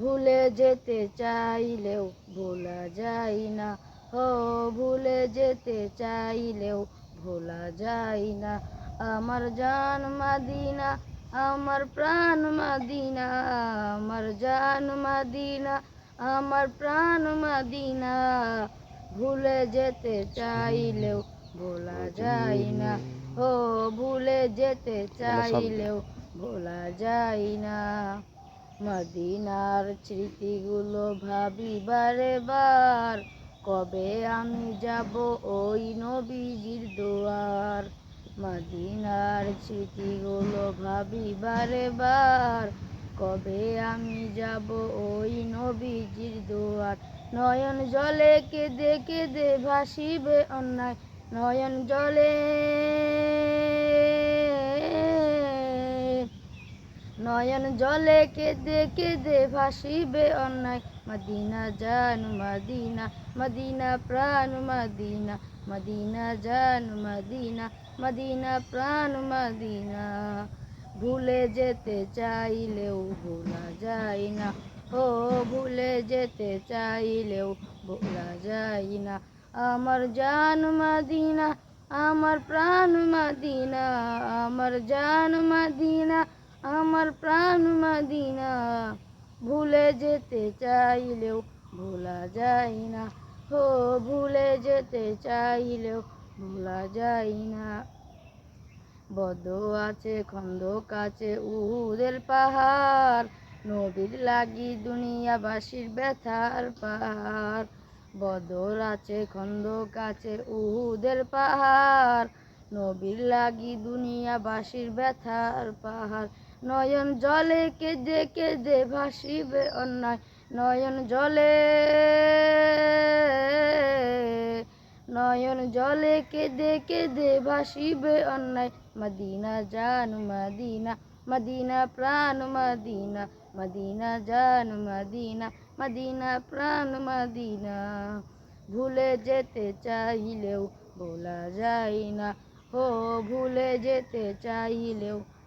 ভুলে যেতে চাইলেও ভোলা যায় না। ও ভুলে যেতে চাইলেও ভোলা যায় না। আমার জান মাদিনা আমার প্রাণ মাদিনা আমার জান মাদিনা আমার প্রাণ মাদিনা। ভুলে যেতে চাইলেও ভোলা যায় না। ও ভুলে যেতে চাইলেও ভোলা যায় না। মদিনার স্মৃতিগুলো ভাবি বারে বার কবে আমি যাব ওই নবীজির দুয়ার? মদিনার স্মৃতিগুলো ভাবি বারে বার কবে আমি যাব ওই নবীজির দুয়ার? নয়ন জলে কেঁদে কেঁদে ভাসিবে অন্যায়, নয়ন জলে নয়ন জলে কেঁদে কেঁদে ভাসিবে অন্যায়। মদিনা জান মদিনা মদিনা প্রাণ মদিনা মদিনা জান মদিনা মদিনা প্রাণ মদিনা। ভুলে যেতে চাইলেও ভোলা যায় না, ও ভুলে যেতে চাইলেও ভোলা যায় না। আমার জান মদিনা, আমার প্রাণ মদিনা, আমার জান মদিনা আমার প্রাণ মাদিনা। ভুলে যেতে চাইলেও ভোলা যায় না। ও ভুলে যেতে চাইলেও ভোলা যায় না। বদ আছে, খন্দক আছে, উহুদের পাহাড়। নবীর লাগি দুনিয়াবাসীর ব্যথার পাহাড়। বদর আছে, খন্দক আছে, উহুদের পাহাড়। নবীর লাগি দুনিয়াবাসীর ব্যথার পাহাড়। নয়ন জলে কেঁদে কেঁদে ভাসিবে অন্যায়। নয়ন জলে নয়ন জলে কেঁদে কেঁদে ভাসিবে অন্যায়। মদিনা জান, মদিনা মদিনা প্রাণ, মদিনা মদিনা জান, মদিনা মদিনা প্রাণ, মদিনা। ভুলে যেতে চাইলেও ভোলা যায় না ও ভুলে যেতে চাইলেও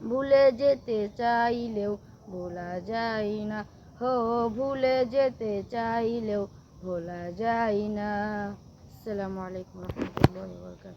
ভুলে যেতে চাইলেও ভোলা যায় না। হো, ভুলে যেতে চাইলেও ভোলা যায় না। আসসালামু আলাইকুম রহমতুল্লাহ